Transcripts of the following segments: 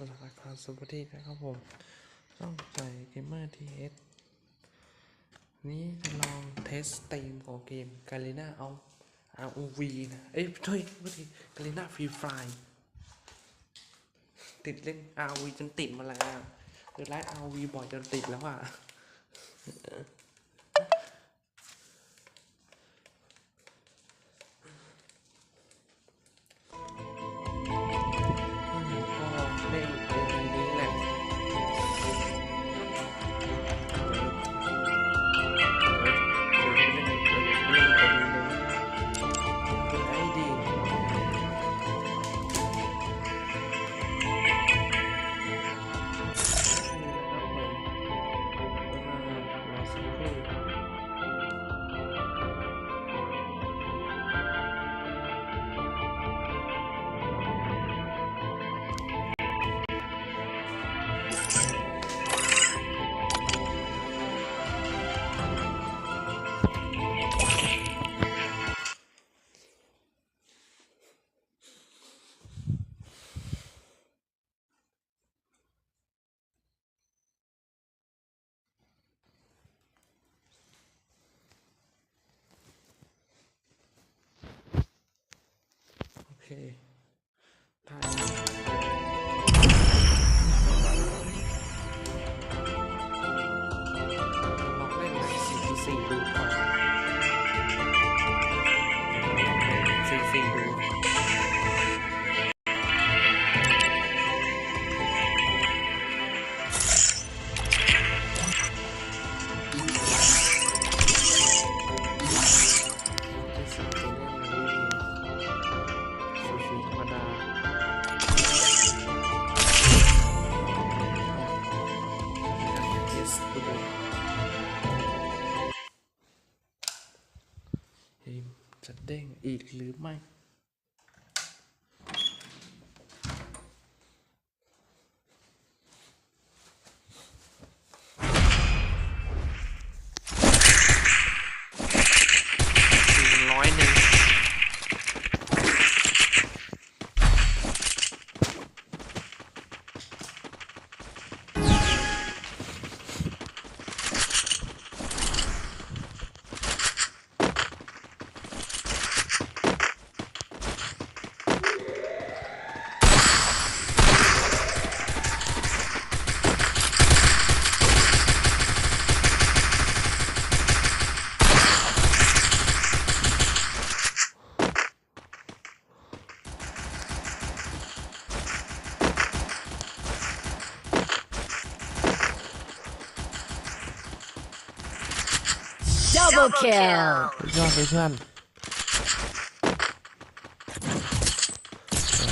สวัสดีครับสวัสดีนะครับผมช่องใจเกมเมอร์ทีเอสนี้จะลองเทสตีมของเกมกาลิน่าเอา ROV นะ เอ้ยช่วยพูดทีกาลิน่าฟรีไฟติดเล่น ROV จนติดมาแล้วคือไลฟ์ ROV บ่อยจนติดแล้วอะ โอ สีธรรมดาเยสตัวเฮ้ยจะเด้งอีกหรือไม่ Double kill. สุดยอดเลยเพื่อน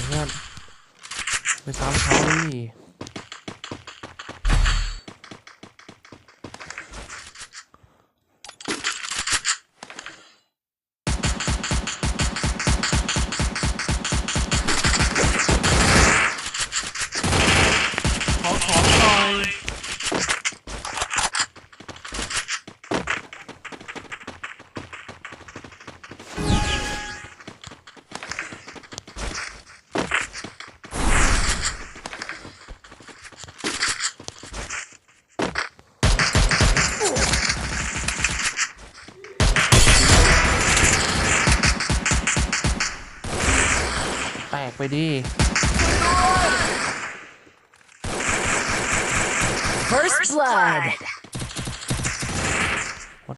เพื่อนไปตามเขาดิ ไปดิ First blood.